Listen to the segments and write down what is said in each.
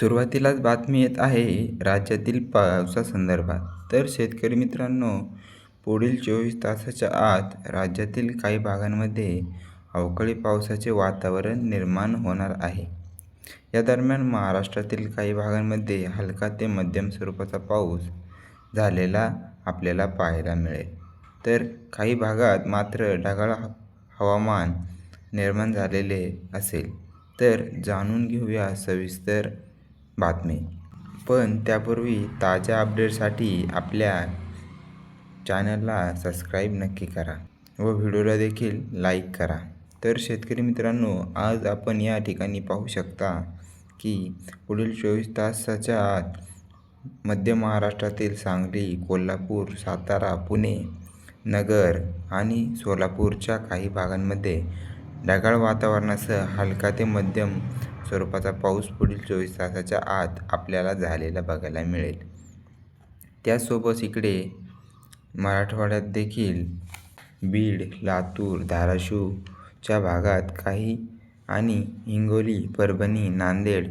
सुरुवातीलाच बातमी येत आहे राज्यातील पावसासंदर्भात. तर शेतकरी मित्रांनो पुढील चोवीस तासाच्या आत राज्यातील काही भागांमध्ये अवकाळी पावसाचे वातावरण निर्माण होणार आहे. या दरम्यान महाराष्ट्रातील काही भागांमध्ये हलका ते मध्यम स्वरूपाचा पाऊस झालेला आपल्याला पाहायला मिळेल. तर काही भागात मात्र ढगाळ हवामान निर्माण झालेले असेल. तर जाणून घेऊया सविस्तर बातमी. पण त्यापूर्वी ताज्या अपडेटसाठी आपल्या चॅनलला सबस्क्राईब नक्की करा व व्हिडिओला देखील लाईक करा. तर शेतकरी मित्रांनो आज आपण या ठिकाणी पाहू शकता की पुढील चोवीस तासाच्या आत मध्य महाराष्ट्रातील सांगली कोल्हापूर सातारा पुणे नगर आणि सोलापूरच्या काही भागांमध्ये ढगाळ वातावरणासह हलका ते मध्यम स्वरूपाचा पाऊस पुढील चोवीस तासाच्या आत आपल्याला झालेला बघायला मिळेल. त्यासोबत इकडे मराठवाड्यात देखील बीड लातूर धाराशिवच्या भागात काही आणि हिंगोली परभणी नांदेड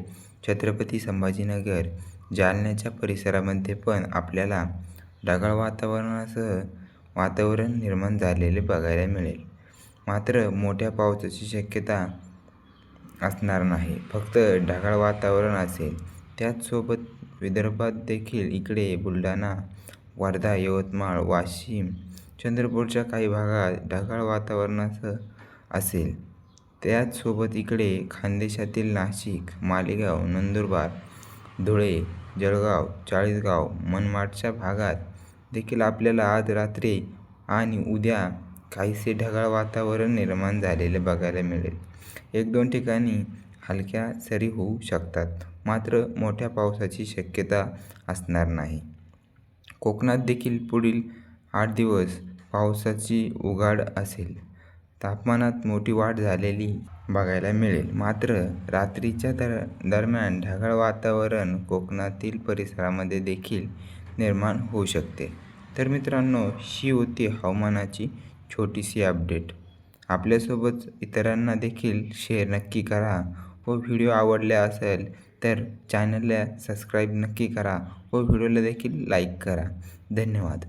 छत्रपती संभाजीनगर जालन्याच्या परिसरामध्ये पण आपल्याला ढगाळ वातावरणासह वातावरण निर्माण झालेले बघायला मिळेल. मात्र मोठ्या पावसाची शक्यता असणार नाही. फक्त ढगाळ वातावरण असेल. त्याचसोबत विदर्भात देखील इकडे बुलढाणा वर्धा यवतमाळ वाशिम चंद्रपूरच्या काही भागात ढगाळ वातावरणाचं असेल. त्याचसोबत इकडे खानदेशातील नाशिक मालेगाव नंदुरबार धुळे जळगाव चाळीसगाव मनमाडच्या भागात देखील आपल्याला आज रात्री आणि उद्या काहीसे ढगाळ वातावरण निर्माण झालेले बघायला मिळेल. एक दोन ठिकाणी हलक्या सरी होऊ शकतात. मात्र मोठ्या पावसाची शक्यता असणार नाही. कोकणात देखील पुढील आठ दिवस पावसाची उघाड असेल. तापमानात मोठी वाढ झालेली बघायला मिळेल. मात्र रात्रीच्या दर दरम्यान ढगाळ वातावरण कोकणातील परिसरामध्ये देखील निर्माण होऊ शकते. तर मित्रांनो ही होती हवामानाची छोटीशी अपडेट. आपल्यासोबत इतरांना देखील शेअर नक्की करा. हो व व्हिडिओ आवडले असेल तर चॅनलला सबस्क्राईब नक्की करा. हो व व्हिडिओला देखील लाईक करा. धन्यवाद.